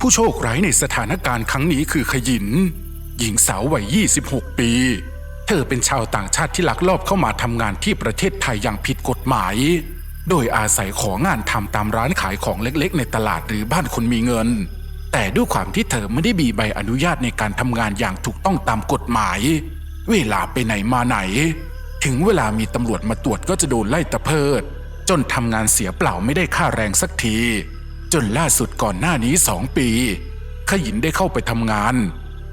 ผู้โชคร้ายในสถานการณ์ครั้งนี้คือขยิน หญิงสาววัย 26 ปี เธอเป็นชาวต่างชาติที่ลักลอบเข้ามาทำงานที่ประเทศไทยอย่างผิดกฎหมาย โดยอาศัยของานทำตามร้านขายของเล็กๆ ในตลาดหรือบ้านคนมีเงิน แต่ด้วยความที่เธอไม่ได้มีใบอนุญาตในการทำงานอย่างถูกต้องตามกฎหมาย เวลาไปไหนมาไหน ถึงเวลามีตำรวจมาตรวจก็จะโดนไล่ตะเพิด จนทำงานเสียเปล่าไม่ได้ค่าแรงสักที จนล่าสุดก่อนหน้านี้สองปี ขยินได้เข้าไปทำงาน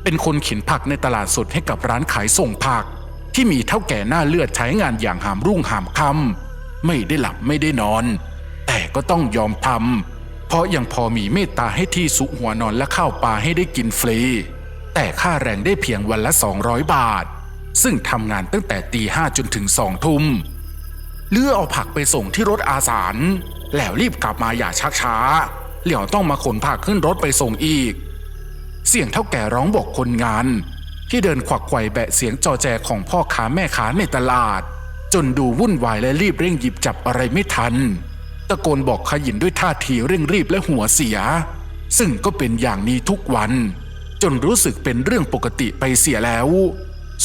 เป็นคนเข็นผักในตลาดสดให้กับร้านขายส่งผัก ที่มีเท่าแก่หน้าเลือดใช้งานอย่างหามรุ่งหามค่ำไม่ได้หลับไม่ได้นอน แต่ก็ต้องยอมทำเพราะยังพอมีเมตตาให้ที่สุหัวนอนและข้าวปลาให้ได้กินฟรี แต่ค่าแรงได้เพียงวันละ 200 บาท ซึ่งทำงานตั้งแต่ตีห้าจนถึงสองทุ่มเลือเอาผักไปส่งที่รถอาสาร แล้วรีบกลับมาอย่าชักช้า เหลียวต้องมาขนผักขึ้นรถไปส่งอีก เสียงเท่าแก่ร้องบอกคนงาน ที่เดินขวักไขว่แบะเสียงจอแจของพ่อค้าแม่ค้าในตลาด จนดูวุ่นวายและรีบเร่งหยิบจับอะไรไม่ทัน ตะโกนบอกขยินด้วยท่าทีเร่งรีบและหัวเสีย ซึ่งก็เป็นอย่างนี้ทุกวัน จนรู้สึกเป็นเรื่องปกติไปเสียแล้ว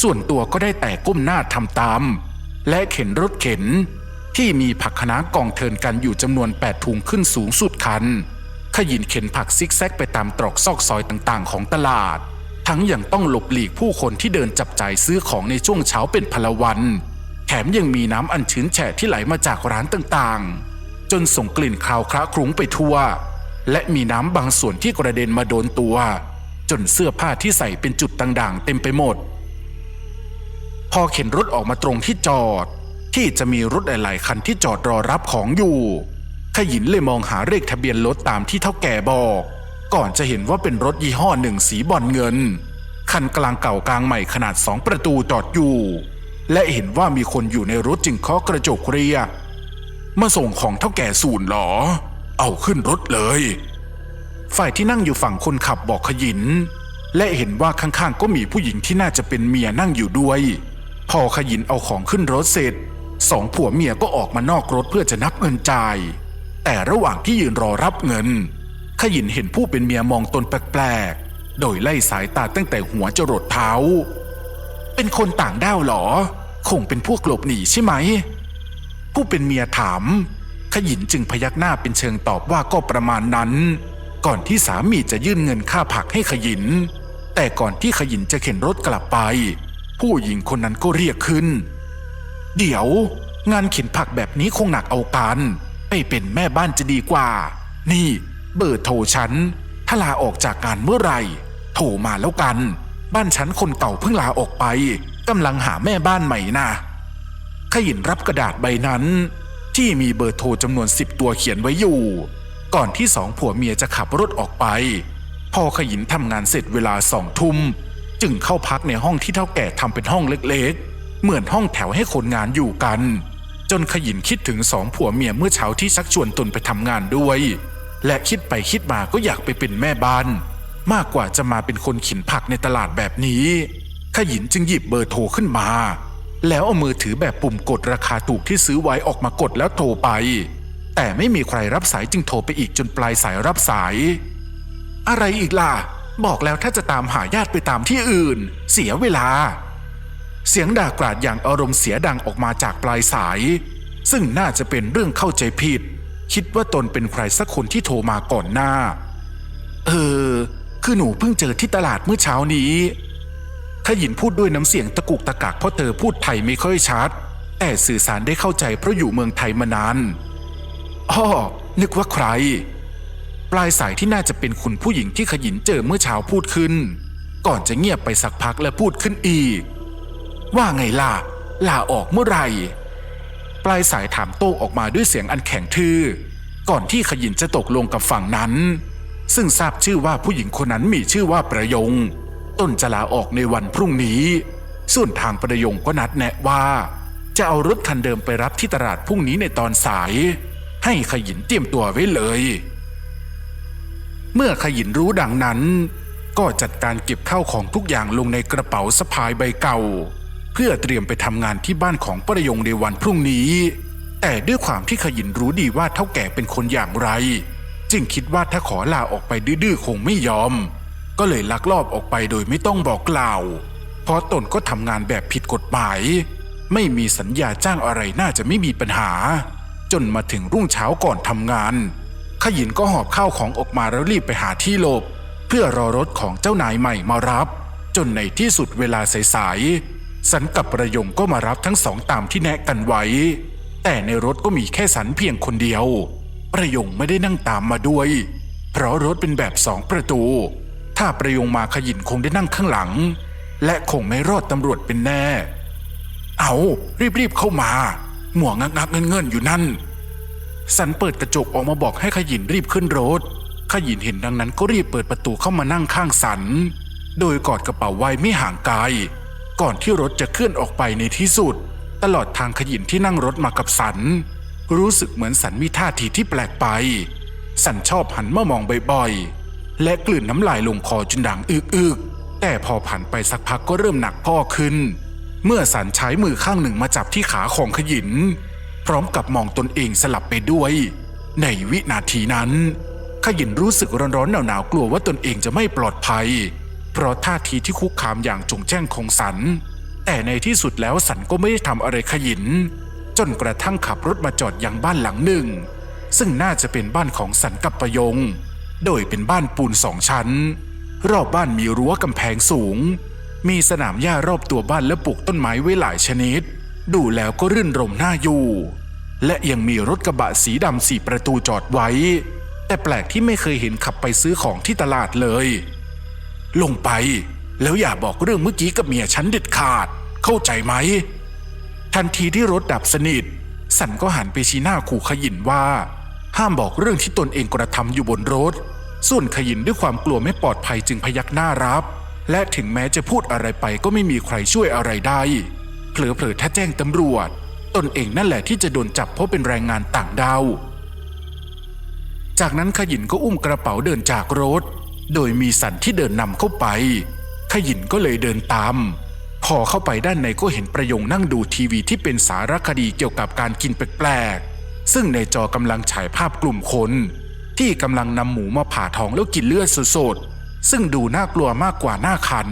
ส่วนตัวก็ได้แต่ก้มหน้าทำตาม และเข็นรถเข็น ที่มีผักคะน้ากองเทินกันอยู่จำนวน 8 ถุงขึ้นสูงสุดคัน ขยินเข็นผักซิกแซกไปตามตรอกซอกซอยต่างๆ ของตลาด ทั้งยังต้องหลบหลีกผู้คนที่เดินจับจ่ายซื้อของในช่วงเช้าเป็นพลวัน แถมยังมีน้ำอันชื้นแฉะที่ไหลมาจากร้านต่างๆ จนส่งกลิ่นคาวคละคลุ้งไปทั่ว และมีน้ำบางส่วนที่กระเด็นมาโดนตัว จนเสื้อผ้าที่ใส่เป็นจุดต่างๆ เต็มไปหมด พอเข็นรถออกมาตรงที่จอด ที่จะมีรถหลาย ๆ คันที่จอดรอรับของอยู่ขยินเลยมองหาเลขทะเบียนรถตามที่เท่าแก่บอก ก่อนจะเห็นว่าเป็นรถยี่ห้อหนึ่งสีบอลเงิน คันกลางเก่ากลางใหม่ขนาดสองประตูจอดอยู่ และเห็นว่ามีคนอยู่ในรถจึงเคาะกระจกเรียกมาส่งของเท่าแก่สูนย์เหรอ เอาขึ้นรถเลย ฝ่ายที่นั่งอยู่ฝั่งคนขับบอกขยิน และเห็นว่าข้างๆก็มีผู้หญิงที่น่าจะเป็นเมียนั่งอยู่ด้วย พอขยินเอาของขึ้นรถเสร็จ สองผัวเมียก็ออกมานอกรถเพื่อจะนับเงินจ่าย แต่ระหว่างที่ยืนรอรับเงินขยินเห็นผู้เป็นเมียมองตนแปลกๆ โดยไล่สายตาตั้งแต่หัวจรดเท้า เป็นคนต่างด้าวเหรอ คงเป็นพวกหลบหนีใช่ไหม ผู้เป็นเมียถาม ขยินจึงพยักหน้าเป็นเชิงตอบว่าก็ประมาณนั้น ก่อนที่สามีจะยื่นเงินค่าผักให้ขยิน แต่ก่อนที่ขยินจะเข็นรถกลับไป ผู้หญิงคนนั้นก็เรียกขึ้น เดี๋ยว งานเข็นผักแบบนี้คงหนักเอาการไปเป็นแม่บ้านจะดีกว่า นี่ เบอร์โทรฉัน ถ้าลาออกจากงานเมื่อไหร่ โทรมาแล้วกัน บ้านฉันคนเก่าเพิ่งลาออกไปกำลังหาแม่บ้านใหม่นะขยินรับกระดาษใบนั้น ที่มีเบอร์โทรจำนวนสิบตัวเขียนไว้อยู่ ก่อนที่สองผัวเมียจะขับรถออกไป พอขยินทำงานเสร็จเวลาสองทุ่ม จึงเข้าพักในห้องที่เท่าแก่ทำเป็นห้องเล็กๆ เหมือนห้องแถวให้คนงานอยู่กัน จนขยินคิดถึงสองผัวเมียเมื่อเช้าที่ชักชวนตนไปทำงานด้วย และคิดไปคิดมาก็อยากไปเป็นแม่บ้าน มากกว่าจะมาเป็นคนขินผักในตลาดแบบนี้ ขยินจึงหยิบเบอร์โทรขึ้นมา แล้วเอามือถือแบบปุ่มกดราคาถูกที่ซื้อไว้ออกมากดแล้วโทรไป แต่ไม่มีใครรับสายจึงโทรไปอีกจนปลายสายรับสาย อะไรอีกล่ะบอกแล้วถ้าจะตามหาญาติไปตามที่อื่น เสียเวลา เสียงด่ากราดอย่างอารมณ์เสียดังออกมาจากปลายสาย ซึ่งน่าจะเป็นเรื่องเข้าใจผิด คิดว่าตนเป็นใครสักคนที่โทรมาก่อนหน้า เออ คือหนูเพิ่งเจอที่ตลาดเมื่อเช้านี้ขยินพูดด้วยน้ำเสียงตะกุกตะกักเพราะเธอพูดไทยไม่ค่อยชัด แต่สื่อสารได้เข้าใจเพราะอยู่เมืองไทยมานานอ้อนึกว่าใคร ปลายสายที่น่าจะเป็นคุณผู้หญิงที่ขยินเจอเมื่อเช้าพูดขึ้น ก่อนจะเงียบไปสักพักและพูดขึ้นอีก ว่าไงล่ะลาออกเมื่อไหร่ ปลายสายถามโต้ออกมาด้วยเสียงอันแข็งทื่อ ก่อนที่ขยินจะตกลงกับฝั่งนั้น ซึ่งทราบชื่อว่าผู้หญิงคนนั้นมีชื่อว่าประยง ต้นจะลาออกในวันพรุ่งนี้ ส่วนทางประยงก็นัดแนะว่า จะเอารถคันเดิมไปรับที่ตลาดพรุ่งนี้ในตอนสาย ให้ขยินเตรียมตัวไว้เลย เมื่อขยินรู้ดังนั้น ก็จัดการเก็บข้าวของทุกอย่างลงในกระเป๋าสะพายใบเก่า เพื่อเตรียมไปทำงานที่บ้านของประยงในวันพรุ่งนี้ แต่ด้วยความที่ขยินรู้ดีว่าเท่าแก่เป็นคนอย่างไร จึงคิดว่าถ้าขอลาออกไปดื้อๆคงไม่ยอม ก็เลยลักลอบออกไปโดยไม่ต้องบอกกล่าว เพราะตนก็ทำงานแบบผิดกฎหมาย ไม่มีสัญญาจ้างอะไรน่าจะไม่มีปัญหา จนมาถึงรุ่งเช้าก่อนทำงาน ขยินก็หอบข้าวของออกมาแล้วรีบไปหาที่หลบ เพื่อรอรถของเจ้านายใหม่มารับ จนในที่สุดเวลาสายๆ สันกับประยงก็มารับทั้งสองตามที่แนะกันไว้ แต่ในรถก็มีแค่สันเพียงคนเดียว ประยงไม่ได้นั่งตามมาด้วย เพราะรถเป็นแบบสองประตู ถ้าประยงมาขยินคงได้นั่งข้างหลัง และคงไม่รอดตำรวจเป็นแน่ เอารีบๆเข้ามา หมวกงักงักเงินเงินๆอยู่นั่น สันเปิดกระจกออกมาบอกให้ขยินรีบขึ้นรถขยินเห็นดังนั้นก็รีบเปิดประตูเข้ามานั่งข้างสัน โดยกอดกระเป๋าไว้ไม่ห่างไกล ก่อนที่รถจะเคลื่อนออกไปในที่สุด ตลอดทางขยินที่นั่งรถมากับสัน รู้สึกเหมือนสันมีท่าทีที่แปลกไป สันชอบหันมามองบ่อยๆ และกลืนน้ำลายลงคอจนดังอึกๆ แต่พอผ่านไปสักพักก็เริ่มหนักพ่อขึ้น เมื่อสันใช้มือข้างหนึ่งมาจับที่ขาของขยิน พร้อมกับมองตนเองสลับไปด้วย ในวินาทีนั้น ขยินรู้สึกร้อนๆหนาวๆกลัวว่าตนเองจะไม่ปลอดภัย เพราะท่าทีที่คุกคามอย่างจงแจ้งของสัน แต่ในที่สุดแล้วสันก็ไม่ได้ทำอะไรขยิน จนกระทั่งขับรถมาจอดยังบ้านหลังหนึ่ง ซึ่งน่าจะเป็นบ้านของสันกับประยง โดยเป็นบ้านปูนสองชั้น รอบบ้านมีรั้วกำแพงสูง มีสนามหญ้ารอบตัวบ้านและปลูกต้นไม้ไว้หลายชนิด ดูแล้วก็รื่นรมน่าอยู่และยังมีรถกระบะสีดำสี่ประตูจอดไว้ แต่แปลกที่ไม่เคยเห็นขับไปซื้อของที่ตลาดเลย ลงไป แล้วอย่าบอกเรื่องเมื่อกี้กับเมียฉันเด็ดขาด เข้าใจไหม ทันทีที่รถดับสนิท สันก็หันไปชี้หน้าขู่ขยินว่า ห้ามบอกเรื่องที่ตนเองกระทำอยู่บนรถ ส่วนขยินด้วยความกลัวไม่ปลอดภัยจึงพยักหน้ารับ และถึงแม้จะพูดอะไรไปก็ไม่มีใครช่วยอะไรได้เผลอๆถ้าแจ้งตำรวจ ตนเองนั่นแหละที่จะโดนจับเพราะเป็นแรงงานต่างดาวจากนั้นขยินก็อุ้มกระเป๋าเดินจากรถ โดยมีสันที่เดินนำเข้าไป ขยินก็เลยเดินตาม พอเข้าไปด้านในก็เห็นประยงนั่งดูทีวีที่เป็นสารคดีเกี่ยวกับการกินแปลกๆ ซึ่งในจอกำลังฉายภาพกลุ่มคน ที่กำลังนำหมูมาผ่าท้องแล้วกินเลือดสดๆ ซึ่งดูน่ากลัวมากกว่าน่าขัน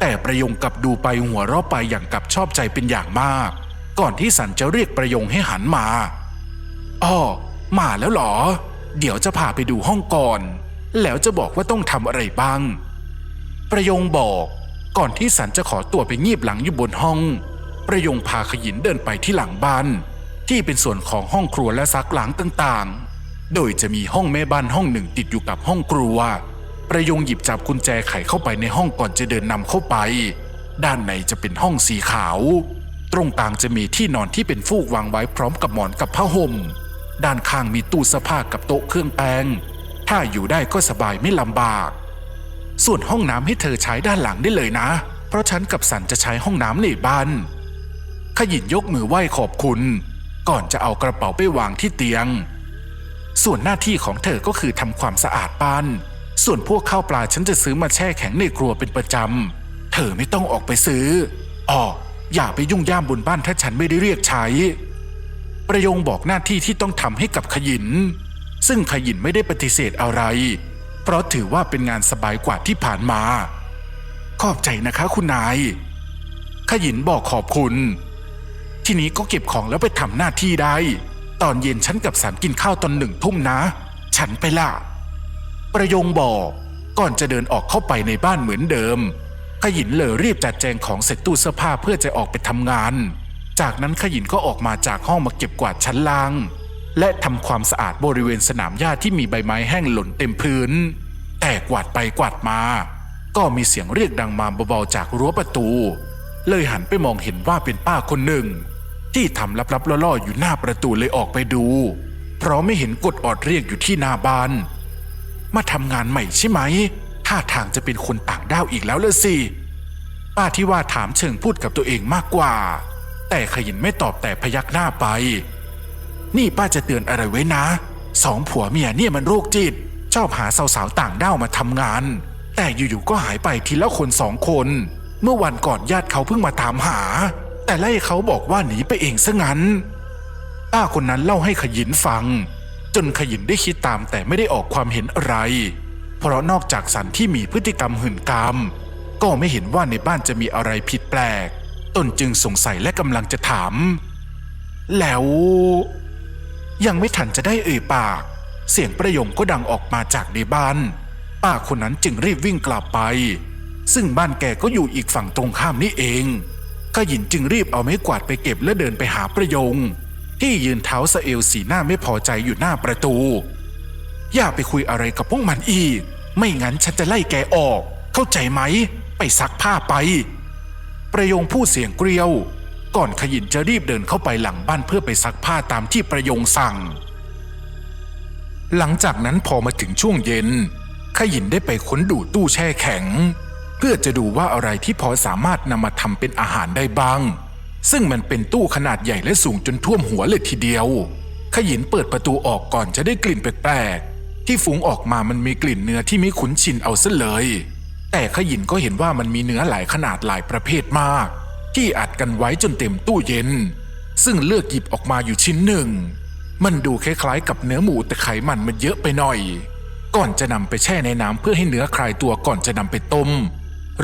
แต่ประยงกลับดูไปหัวเราะไปอย่างกับชอบใจเป็นอย่างมาก ก่อนที่สันจะเรียกประยงให้หันมาอ้อมาแล้วเหรอ เดี๋ยวจะพาไปดูห้องก่อน แล้วจะบอกว่าต้องทำอะไรบ้าง ประยงบอกก่อนที่สันจะขอตัวไปงีบหลังอยู่บนห้อง ประยงพาขยินเดินไปที่หลังบ้าน ที่เป็นส่วนของห้องครัวและซักล้างต่างๆ โดยจะมีห้องแม่บ้านห้องหนึ่งติดอยู่กับห้องครัว ประยงหยิบจับกุญแจไขเข้าไปในห้องก่อนจะเดินนำเข้าไป ด้านในจะเป็นห้องสีขาว ตรงกลางจะมีที่นอนที่เป็นฟูกวางไว้พร้อมกับหมอนกับผ้าห่ม ด้านข้างมีตู้เสื้อผ้ากับโต๊ะเครื่องแป้ง ถ้าอยู่ได้ก็สบายไม่ลำบาก ส่วนห้องน้ำให้เธอใช้ด้านหลังได้เลยนะ เพราะฉันกับสันจะใช้ห้องน้ำในบ้านขยินยกมือไหว้ขอบคุณ ก่อนจะเอากระเป๋าไปวางที่เตียง ส่วนหน้าที่ของเธอก็คือทำความสะอาดบ้าน ส่วนพวกข้าวปลาฉันจะซื้อมาแช่แข็งในครัวเป็นประจำ เธอไม่ต้องออกไปซื้ออ๋ออย่าไปยุ่งย่ามบนบ้านถ้าฉันไม่ได้เรียกใช้ ประยงบอกหน้าที่ที่ต้องทำให้กับขยิน ซึ่งขยินไม่ได้ปฏิเสธอะไร เพราะถือว่าเป็นงานสบายกว่าที่ผ่านมา ขอบใจนะคะคุณนาย ขยินบอกขอบคุณ ทีนี้ก็เก็บของแล้วไปทำหน้าที่ได้ ตอนเย็นฉันกับสามกินข้าวตอนหนึ่งทุ่มนะ ฉันไปละ ประยงบอกก่อนจะเดินออกเข้าไปในบ้านเหมือนเดิม ขยินเลยรีบจัดแจงของเสร็จตู้เสื้อผ้าเพื่อจะออกไปทำงาน จากนั้นขยินก็ออกมาจากห้องมาเก็บกวาดชั้นล่าง และทำความสะอาดบริเวณสนามหญ้าที่มีใบไม้แห้งหล่นเต็มพื้น แต่กวาดไปกวาดมา ก็มีเสียงเรียกดังมาเบาๆจากรั้วประตู เลยหันไปมองเห็นว่าเป็นป้าคนหนึ่ง ที่ทำลับๆล่อๆอยู่หน้าประตูเลยออกไปดู เพราะไม่เห็นกดออดเรียกอยู่ที่หน้าบ้านมาทำงานใหม่ใช่ไหมท่าทางจะเป็นคนต่างด้าวอีกแล้วเลยสิป้าที่ว่าถามเชิงพูดกับตัวเองมากกว่า แต่ขยินไม่ตอบแต่พยักหน้าไป นี่ป้าจะเตือนอะไรไว้นะ สองผัวเมียเนี่ยมันโรคจิต ชอบหาสาวๆต่างด้าวมาทำงาน แต่อยู่ๆก็หายไปทีละคนสองคน เมื่อวันก่อนญาติเขาเพิ่งมาตามหา แต่ไล่เขาบอกว่าหนีไปเองซะงั้น ป้าคนนั้นเล่าให้ขยินฟัง จนขยินได้คิดตามแต่ไม่ได้ออกความเห็นอะไร เพราะนอกจากสันที่มีพฤติกรรมหื่นกามก็ไม่เห็นว่าในบ้านจะมีอะไรผิดแปลก ตนจึงสงสัยและกำลังจะถาม แล้ว ยังไม่ทันจะได้เอ่ยปาก เสียงประโยงก็ดังออกมาจากในบ้าน ป้าคนนั้นจึงรีบวิ่งกลับไป ซึ่งบ้านแกก็อยู่อีกฝั่งตรงข้ามนี่เองขยินจึงรีบเอาไม้กวาดไปเก็บและเดินไปหาประโยงที่ยืนเท้าสะเอวสีหน้าไม่พอใจอยู่หน้าประตู อย่าไปคุยอะไรกับพวกมันอีก ไม่งั้นฉันจะไล่แกออก เข้าใจไหม ไปซักผ้าไป ประโยงพูดเสียงเกลียว ก่อนขยินจะรีบเดินเข้าไปหลังบ้านเพื่อไปซักผ้าตามที่ประยงสั่ง หลังจากนั้นพอมาถึงช่วงเย็น ขยินได้ไปค้นดูตู้แช่แข็ง เพื่อจะดูว่าอะไรที่พอสามารถนำมาทำเป็นอาหารได้บ้าง ซึ่งมันเป็นตู้ขนาดใหญ่และสูงจนท่วมหัวเลยทีเดียว ขยินเปิดประตูออกก่อนจะได้กลิ่นแปลกๆที่ฟุ้งออกมามันมีกลิ่นเนื้อที่ไม่คุ้นชินเอาซะเลย แต่ขยินก็เห็นว่ามันมีเนื้อหลายขนาดหลายประเภทมาก ที่อัดกันไว้จนเต็มตู้เย็น ซึ่งเลือกหยิบออกมาอยู่ชิ้นหนึ่ง มันดูคล้ายๆกับเนื้อหมูแต่ไขมันมันเยอะไปหน่อย ก่อนจะนำไปแช่ในน้ำเพื่อให้เนื้อคลายตัวก่อนจะนำไปต้ม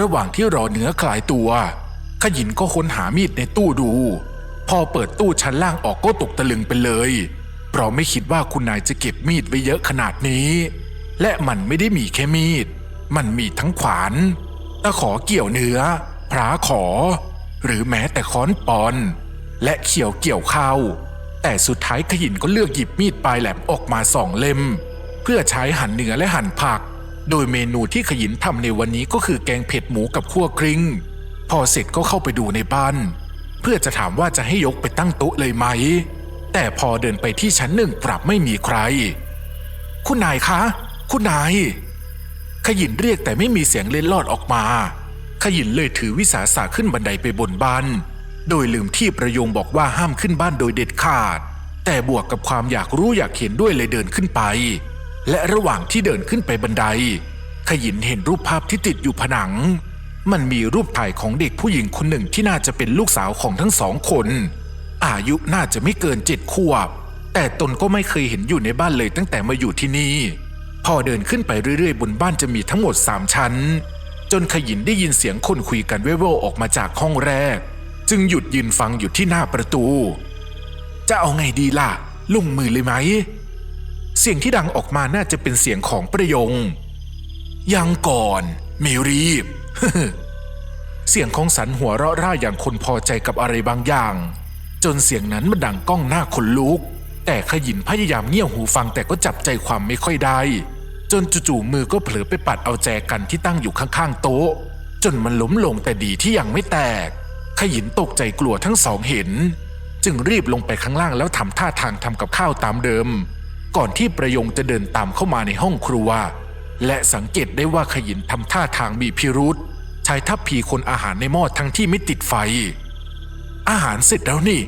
ระหว่างที่รอเนื้อคลายตัว ขยินก็ค้นหามีดในตู้ดู พอเปิดตู้ชั้นล่างออกก็ตกตะลึงไปเลย เพราะไม่คิดว่าคุณนายจะเก็บมีดไว้เยอะขนาดนี้ และมันไม่ได้มีแค่มีด มันมีทั้งขวานตะขอเกี่ยวเนื้อพระขอ หรือแม้แต่ค้อนปอน และเขียวเกี่ยวข้าวแต่สุดท้ายขยินก็เลือกหยิบมีดปลายแหลมออกมาสองเล่ม เพื่อใช้หั่นเนื้อและหั่นผัก โดยเมนูที่ขยินทำในวันนี้ก็คือแกงเผ็ดหมูกับขั่วกริ้งพอเสร็จก็เข้าไปดูในบ้าน เพื่อจะถามว่าจะให้ยกไปตั้งโต๊ะเลยไหม แต่พอเดินไปที่ชั้นหนึ่งกลับไม่มีใคร คุณนายคะ คุณนายขยินเรียกแต่ไม่มีเสียงเล่นลอดออกมา ขยินเลยถือวิสาสะขึ้นบันไดไปบนบ้าน โดยลืมที่ประโยงบอกว่าห้ามขึ้นบ้านโดยเด็ดขาด แต่บวกกับความอยากรู้อยากเห็นด้วยเลยเดินขึ้นไป และระหว่างที่เดินขึ้นไปบันได ขยินเห็นรูปภาพที่ติดอยู่ผนัง มันมีรูปถ่ายของเด็กผู้หญิงคนหนึ่งที่น่าจะเป็นลูกสาวของทั้งสองคน อายุน่าจะไม่เกินเจ็ดขวบ แต่ตนก็ไม่เคยเห็นอยู่ในบ้านเลยตั้งแต่มาอยู่ที่นี่ พอเดินขึ้นไปเรื่อยๆ บนบ้านจะมีทั้งหมดสามชั้น จนขยินได้ยินเสียงคนคุยกันเว่วๆออกมาจากห้องแรก จึงหยุดยืนฟังอยู่ที่หน้าประตู จะเอาไงดีล่ะลุงมือเลยไหม เสียงที่ดังออกมาน่าจะเป็นเสียงของประยง ยังก่อน ไม่รีบ เสียงของสันหัวเราะร่าอย่างคนพอใจกับอะไรบางอย่าง จนเสียงนั้นมันดังก้องหน้าขนลุก แต่ขยินพยายามเงี่ยวหูฟังแต่ก็จับใจความไม่ค่อยได้ จนจู่ๆมือก็เผลอไปปัดเอาแจกันที่ตั้งอยู่ข้างๆโต๊ะ จนมันล้มลงแต่ดีที่ยังไม่แตก ขยินตกใจกลัวทั้งสองเห็น จึงรีบลงไปข้างล่างแล้วทำท่าทางทำกับข้าวตามเดิม ก่อนที่ประยงจะเดินตามเข้ามาในห้องครัว และสังเกตได้ว่าขยินทำท่าทางมีพิรุษใช้ทัพพีคนอาหารในหม้อทั้งที่ไม่ติดไฟ อาหารเสร็จแล้วนี่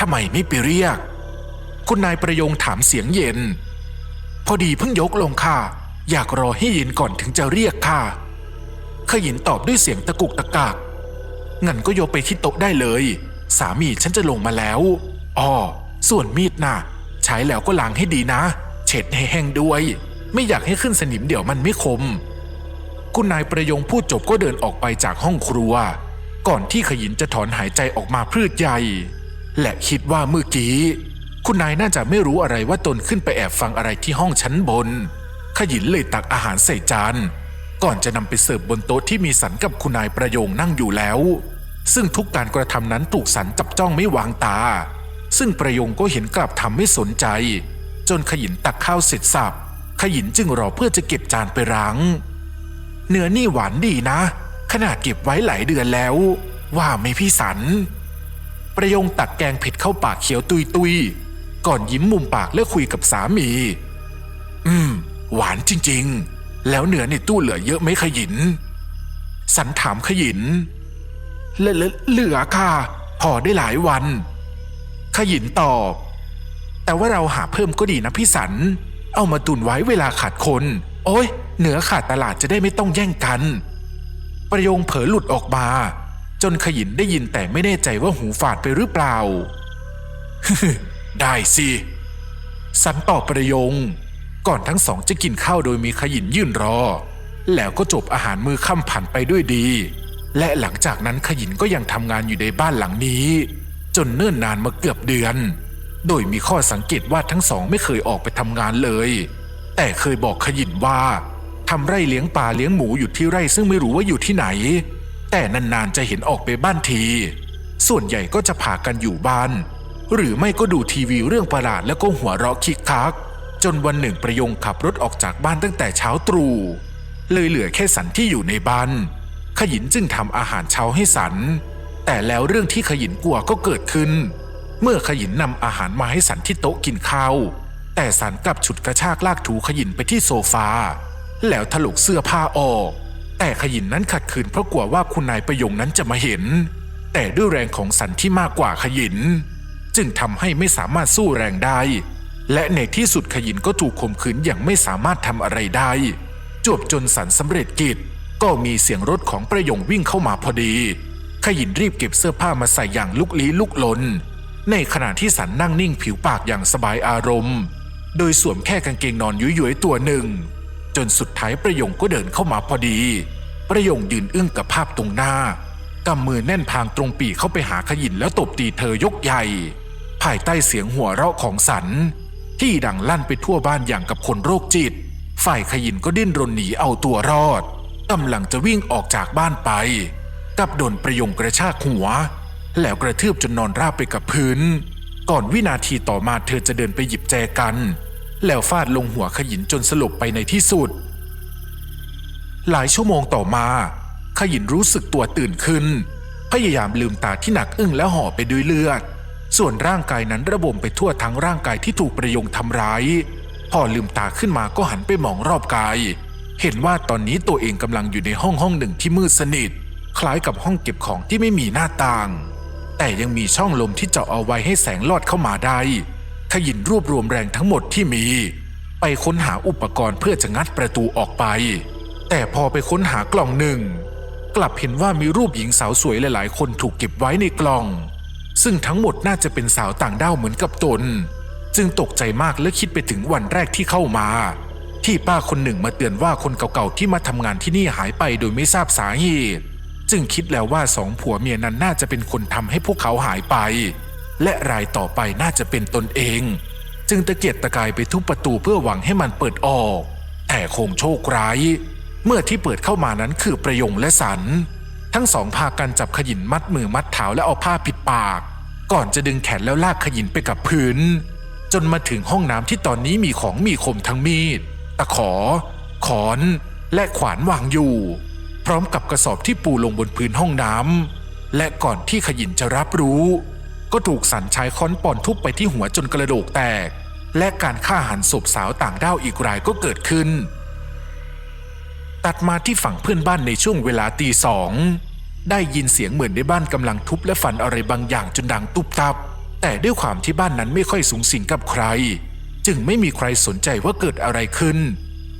ทำไมไม่ไปเรียก คุณนายประยงถามเสียงเย็น พอดีเพิ่งยกลงค่ะ อยากรอให้เย็นก่อนถึงจะเรียกค่ะขยินตอบด้วยเสียงตะกุกตะกักงั้นก็โยไปที่โต๊ะได้เลย สามีฉันจะลงมาแล้วอ๋อส่วนมีดน่ะ ใช้แล้วก็ล้างให้ดีนะ เช็ดให้แห้งด้วย ไม่อยากให้ขึ้นสนิมเดี๋ยวมันไม่คม คุณนายประยงพูดจบก็เดินออกไปจากห้องครัว ก่อนที่ขยินจะถอนหายใจออกมาพืดใหญ่ และคิดว่าเมื่อกี้ คุณนายน่าจะไม่รู้อะไรว่าตนขึ้นไปแอบฟังอะไรที่ห้องชั้นบน ขยินเลยตักอาหารใส่จานก่อนจะนำไปเสิร์ฟบนโต๊ะที่มีสันกับคุณนายประโยงนั่งอยู่แล้ว ซึ่งทุกการกระทำนั้นถูกสันจับจ้องไม่วางตา ซึ่งประโยงก็เห็นกลับทำไม่สนใจ จนขยินตักข้าวเสร็จสับขยินจึงรอเพื่อจะเก็บจานไปล้าง เนื้อนี่หวานดีนะ ขนาดเก็บไว้หลายเดือนแล้ว ว่าไม่พี่สัน ประโยงตักแกงเผ็ดเข้าปากเขียวตุยตุยก่อนยิ้มมุมปากแล้วคุยกับสามี อืม หวานจริงๆ แล้วเนื้อในตู้เหลือเยอะไหมขยิน สันถามขยินเหลือเหลือค่ะพอได้หลายวัน ขยินตอบ แต่ว่าเราหาเพิ่มก็ดีนะพี่สัน เอามาตุนไว้เวลาขาดคน โอ้ยเหนือขาดตลาดจะได้ไม่ต้องแย่งกัน ประโยงเผลอหลุดออกมา จนขยินได้ยินแต่ไม่แน่ใจว่าหูฝาดไปหรือเปล่า ได้สิ สันตอบประโยง ก่อนทั้งสองจะกินข้าวโดยมีขยินยื่นรอ แล้วก็จบอาหารมือค่ำผ่านไปด้วยดี และหลังจากนั้นขยินก็ยังทำงานอยู่ในบ้านหลังนี้ จนเนิ่นนานมาเกือบเดือน โดยมีข้อสังเกตว่าทั้งสองไม่เคยออกไปทำงานเลย แต่เคยบอกขยินว่าทำไร่เลี้ยงปลาเลี้ยงหมูอยู่ที่ไร่ซึ่งไม่รู้ว่าอยู่ที่ไหน แต่นานๆจะเห็นออกไปบ้านที ส่วนใหญ่ก็จะพากันอยู่บ้าน หรือไม่ก็ดูทีวีเรื่องประหลาดแล้วก็หัวเราะคิกคัก จนวันหนึ่งประยงขับรถออกจากบ้านตั้งแต่เช้าตรู่เลยเหลือแค่สันที่อยู่ในบ้านขยินจึงทำอาหารเช้าให้สัน แต่แล้วเรื่องที่ขยินกลัวก็เกิดขึ้น เมื่อขยินนำอาหารมาให้สันที่โต๊ะกินข้าวแต่สันกลับฉุดกระชากลากถูขยินไปที่โซฟา แล้วถลกเสื้อผ้าออก แต่ขยินนั้นขัดขืนเพราะกลัวว่าคุณนายประยงนั้นจะมาเห็น แต่ด้วยแรงของสันที่มากกว่าขยิน จึงทำให้ไม่สามารถสู้แรงได้ และในที่สุดขยินก็ถูกข่มขืนอย่างไม่สามารถทำอะไรได้ จวบจนสันสำเร็จกิจ ก็มีเสียงรถของประยงวิ่งเข้ามาพอดี ขยินรีบเก็บเสื้อผ้ามาใส่อย่างลุกลี้ลุกลน ในขณะที่สันนั่งนิ่งผิวปากอย่างสบายอารมณ์ โดยสวมแค่กางเกงนอนยุยๆตัวหนึ่ง จนสุดท้ายประยงก็เดินเข้ามาพอดี ประยงยืนอึ้งกับภาพตรงหน้ากำมือแน่นพางตรงปีเข้าไปหาขยินแล้วตบตีเธอยกใหญ่ ภายใต้เสียงหัวเราะของสัน ที่ดังลั่นไปทั่วบ้านอย่างกับคนโรคจิต ฝ่ายขยินก็ดิ้นรนหนีเอาตัวรอดกำลังจะวิ่งออกจากบ้านไป กับโดนประยงกระชากหัว แล้วกระทืบจนนอนราบไปกับพื้น ก่อนวินาทีต่อมาเธอจะเดินไปหยิบแจกัน แล้วฟาดลงหัวขยินจนสลบไปในที่สุด หลายชั่วโมงต่อมา ขยินรู้สึกตัวตื่นขึ้น พยายามลืมตาที่หนักอึ้งและห่อไปด้วยเลือด ส่วนร่างกายนั้นระบมไปทั่วทั้งร่างกายที่ถูกประยงทำร้ายพอลืมตาขึ้นมาก็หันไปมองรอบกาย เห็นว่าตอนนี้ตัวเองกำลังอยู่ในห้องห้องหนึ่งที่มืดสนิท คล้ายกับห้องเก็บของที่ไม่มีหน้าต่าง แต่ยังมีช่องลมที่เจาะเอาไว้ให้แสงลอดเข้ามาได้ขยินรวบรวมแรงทั้งหมดที่มี ไปค้นหาอุปกรณ์เพื่อจะงัดประตูออกไป แต่พอไปค้นหากล่องหนึ่ง กลับเห็นว่ามีรูปหญิงสาวสวยหลาย ๆ คนถูกเก็บไว้ในกล่อง ซึ่งทั้งหมดน่าจะเป็นสาวต่างด้าวเหมือนกับตน จึงตกใจมากและคิดไปถึงวันแรกที่เข้ามา ที่ป้าคนหนึ่งมาเตือนว่าคนเก่าๆที่มาทำงานที่นี่หายไปโดยไม่ทราบสาเหตุ จึงคิดแล้วว่าสองผัวเมียนั้นน่าจะเป็นคนทำให้พวกเขาหายไป และรายต่อไปน่าจะเป็นตนเอง จึงตะเกียกตะกายไปทุบประตูเพื่อหวังให้มันเปิดออก แต่คงโชคร้ายเมื่อที่เปิดเข้ามานั้นคือประยงและสัน ทั้งสองพากันจับขยินมัดมือมัดเท้าและเอาผ้าปิดปาก ก่อนจะดึงแขนแล้วลากขยินไปกับพื้น จนมาถึงห้องน้ำที่ตอนนี้มีของมีคมทั้งมีด ตะขอ ขอน และขวานวางอยู่ พร้อมกับกระสอบที่ปูลงบนพื้นห้องน้ำและก่อนที่ขยินจะรับรู้ ก็ถูกสันใช้ค้อนปอนทุบไปที่หัวจนกระโหลกแตก และการฆ่าหันศพสาวต่างด้าวอีกรายก็เกิดขึ้น ตัดมาที่ฝั่งเพื่อนบ้านในช่วงเวลาตีสอง ได้ยินเสียงเหมือนในบ้านกำลังทุบและฟันอะไรบางอย่างจนดังตุบตับ แต่ด้วยความที่บ้านนั้นไม่ค่อยสูงสิงกับใคร จึงไม่มีใครสนใจว่าเกิดอะไรขึ้น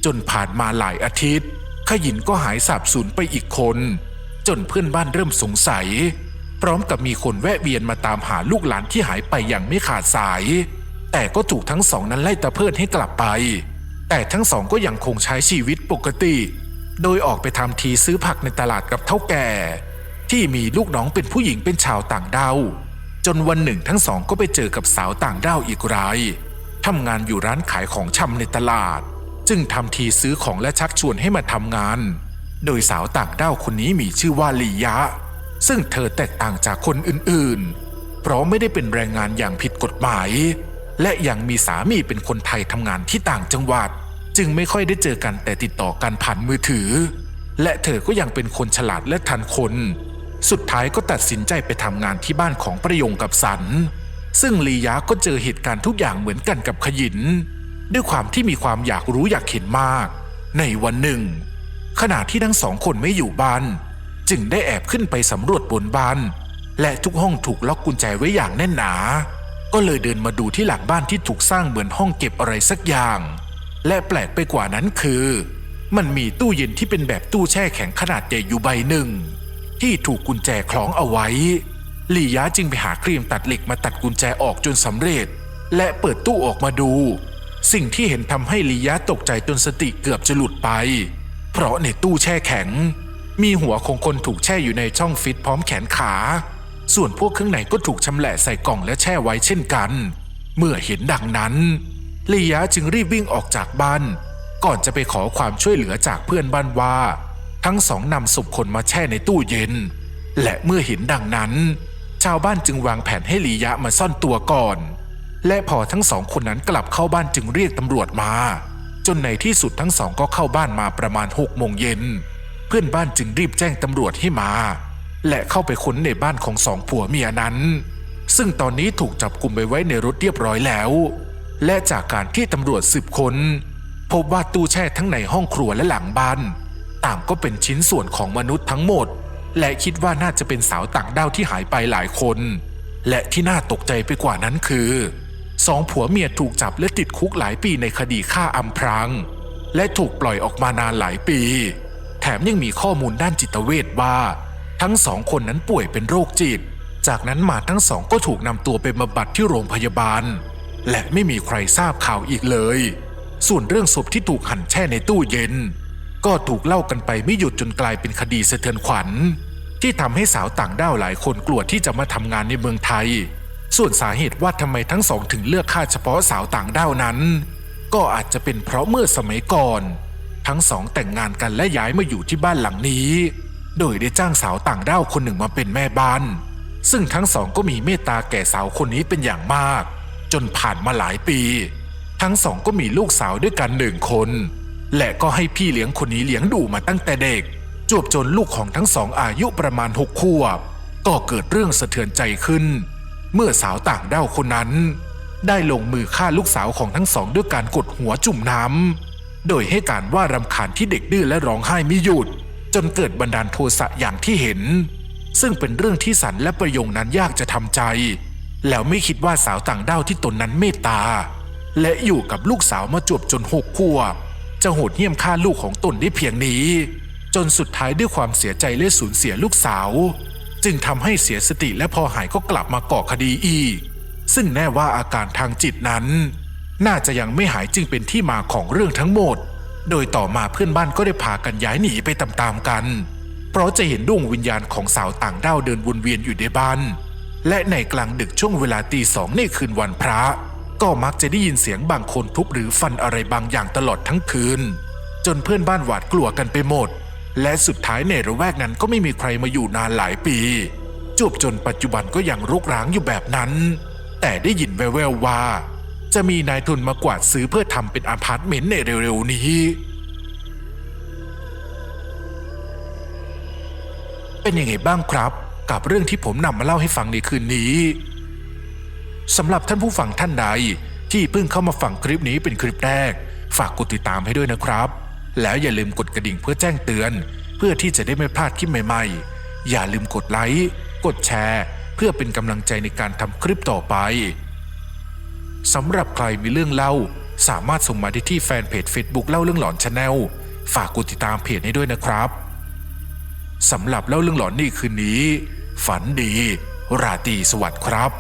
จนผ่านมาหลายอาทิตย์ ขยินก็หายสาบสูญไปอีกคน จนเพื่อนบ้านเริ่มสงสัย พร้อมกับมีคนแวะเวียนมาตามหาลูกหลานที่หายไปอย่างไม่ขาดสาย แต่ก็ถูกทั้งสองนั้นไล่ตะเพิดให้กลับไป แต่ทั้งสองก็ยังคงใช้ชีวิตปกติ โดยออกไปทำทีซื้อผักในตลาดกับเท่าแก่ ที่มีลูกน้องเป็นผู้หญิงเป็นชาวต่างด้าวจนวันหนึ่งทั้งสองก็ไปเจอกับสาวต่างด้าวอีกรายทำงานอยู่ร้านขายของชำในตลาด จึงทำทีซื้อของและชักชวนให้มาทำงาน โดยสาวต่างด้าวคนนี้มีชื่อว่าลียะ ซึ่งเธอแตกต่างจากคนอื่นๆ เพราะไม่ได้เป็นแรงงานอย่างผิดกฎหมาย และยังมีสามีเป็นคนไทยทำงานที่ต่างจังหวัด จึงไม่ค่อยได้เจอกันแต่ติดต่อกันผ่านมือถือ และเธอก็ยังเป็นคนฉลาดและทันคน สุดท้ายก็ตัดสินใจไปทำงานที่บ้านของประยงกับสัน ซึ่งลียะก็เจอเหตุการณ์ทุกอย่างเหมือนกันกับขยิน ด้วยความที่มีความอยากรู้อยากเห็นมาก ในวันหนึ่ง ขณะที่ทั้งสองคนไม่อยู่บ้าน จึงได้แอบขึ้นไปสำรวจบนบ้าน และทุกห้องถูกล็อกกุญแจไว้อย่างแน่นหนา ก็เลยเดินมาดูที่หลังบ้านที่ถูกสร้างเหมือนห้องเก็บอะไรสักอย่าง และแปลกไปกว่านั้นคือ มันมีตู้เย็นที่เป็นแบบตู้แช่แข็งขนาดใหญ่อยู่ใบหนึ่ง ที่ถูกกุญแจคล้องเอาไว้ลียะจึงไปหาครีมตัดเหล็กมาตัดกุญแจออกจนสำเร็จ และเปิดตู้ออกมาดู สิ่งที่เห็นทำให้ลียะตกใจจนสติเกือบจะหลุดไป เพราะในตู้แช่แข็ง มีหัวของคนถูกแช่อยู่ในช่องฟิตพร้อมแขนขา ส่วนพวกเครื่องในก็ถูกชำแหละใส่กล่องและแช่ไว้เช่นกัน เมื่อเห็นดังนั้นลียะจึงรีบวิ่งออกจากบ้าน ก่อนจะไปขอความช่วยเหลือจากเพื่อนบ้านว่า ทั้งสองนำศพคนมาแช่ในตู้เย็น และเมื่อเห็นดังนั้น ชาวบ้านจึงวางแผนให้ลียะมาซ่อนตัวก่อน และพอทั้งสองคนนั้นกลับเข้าบ้านจึงเรียกตำรวจมา จนในที่สุดทั้งสองก็เข้าบ้านมาประมาณหกโมงเย็น เพื่อนบ้านจึงรีบแจ้งตำรวจให้มา และเข้าไปค้นในบ้านของสองผัวเมียนั้น ซึ่งตอนนี้ถูกจับกลุ่มไปไว้ในรถเรียบร้อยแล้ว และจากการที่ตำรวจสืบค้นพบว่าตู้แช่ทั้งในห้องครัวและหลังบ้าน ต่างก็เป็นชิ้นส่วนของมนุษย์ทั้งหมด และคิดว่าน่าจะเป็นสาวต่างด้าวที่หายไปหลายคน และที่น่าตกใจไปกว่านั้นคือสองผัวเมียถูกจับและติดคุกหลายปีในคดีฆ่าอำพรางและถูกปล่อยออกมานานหลายปี แถมยังมีข้อมูลด้านจิตเวชว่า ทั้งสองคนนั้นป่วยเป็นโรคจิต จากนั้นมาทั้งสองก็ถูกนำตัวไปบำบัดที่โรงพยาบาล และไม่มีใครทราบข่าวอีกเลย ส่วนเรื่องศพที่ถูกหั่นแช่ในตู้เย็น ก็ถูกเล่ากันไปไม่หยุดจนกลายเป็นคดีสะเทือนขวัญ ที่ทำให้สาวต่างด้าวหลายคนกลัวที่จะมาทำงานในเมืองไทย ส่วนสาเหตุว่าทำไมทั้งสองถึงเลือกฆ่าเฉพาะสาวต่างด้าวนั้น ก็อาจจะเป็นเพราะเมื่อสมัยก่อน ทั้งสองแต่งงานกันและย้ายมาอยู่ที่บ้านหลังนี้ โดยได้จ้างสาวต่างด้าวคนหนึ่งมาเป็นแม่บ้าน ซึ่งทั้งสองก็มีเมตตาแก่สาวคนนี้เป็นอย่างมาก จนผ่านมาหลายปี ทั้งสองก็มีลูกสาวด้วยกันหนึ่งคน และก็ให้พี่เลี้ยงคนนี้เลี้ยงดูมาตั้งแต่เด็ก จวบจนลูกของทั้งสองอายุประมาณหกขวบ ก็เกิดเรื่องสะเทือนใจขึ้น เมื่อสาวต่างด้าวคนนั้น ได้ลงมือฆ่าลูกสาวของทั้งสองด้วยการกดหัวจุ่มน้ำ โดยให้การว่ารำคาญที่เด็กดื้อและร้องไห้ไม่หยุด จนเกิดบันดาลโทสะอย่างที่เห็น ซึ่งเป็นเรื่องที่สันและประยงนั้นยากจะทำใจ แล้วไม่คิดว่าสาวต่างด้าวที่ตนนั้นเมตตา และอยู่กับลูกสาวมาจวบจนหกขวบ จะโหดเหี้ยมฆ่าลูกของตนได้เพียงนี้ จนสุดท้ายด้วยความเสียใจและสูญเสียลูกสาว จึงทำให้เสียสติและพอหายก็กลับมาก่อคดีอีก ซึ่งแน่ว่าอาการทางจิตนั้น น่าจะยังไม่หายจึงเป็นที่มาของเรื่องทั้งหมด โดยต่อมาเพื่อนบ้านก็ได้พากันย้ายหนีไปตามๆกัน เพราะจะเห็นดวงวิญญาณของสาวต่างด้าวเดินวนเวียนอยู่ในบ้านและในกลางดึกช่วงเวลาตีสองในคืนวันพระ ก็มักจะได้ยินเสียงบางคนทุบหรือฟันอะไรบางอย่างตลอดทั้งคืน จนเพื่อนบ้านหวาดกลัวกันไปหมด และสุดท้ายในระแวกนั้นก็ไม่มีใครมาอยู่นานหลายปีจบจนปัจจุบันก็ยังรุกร้างอยู่แบบนั้น แต่ได้ยินแว่วๆว่า จะมีนายทุนมากวาดซื้อเพื่อทำเป็นอพาร์ตเมนต์ในเร็วๆนี้ เป็นยังไงบ้างครับ กับเรื่องที่ผมนำมาเล่าให้ฟังในคืนนี้ สำหรับท่านผู้ฟังท่านใด ที่เพิ่งเข้ามาฟังคลิปนี้เป็นคลิปแรก ฝากกดติดตามให้ด้วยนะครับ แล้วอย่าลืมกดกระดิ่งเพื่อแจ้งเตือน เพื่อที่จะได้ไม่พลาดคลิปใหม่ๆ อย่าลืมกดไลค์กดแชร์ เพื่อเป็นกำลังใจในการทำคลิปต่อไปสำหรับใครมีเรื่องเล่า สามารถส่งมาได้ที่แฟนเพจ Facebook เล่าเรื่องหลอนชาแนลฝากกดติดตามเพจให้ด้วยนะครับสำหรับเล่าเรื่องหลอนนี่คืนนี้ ฝันดี ราตรีสวัสดิ์ครับ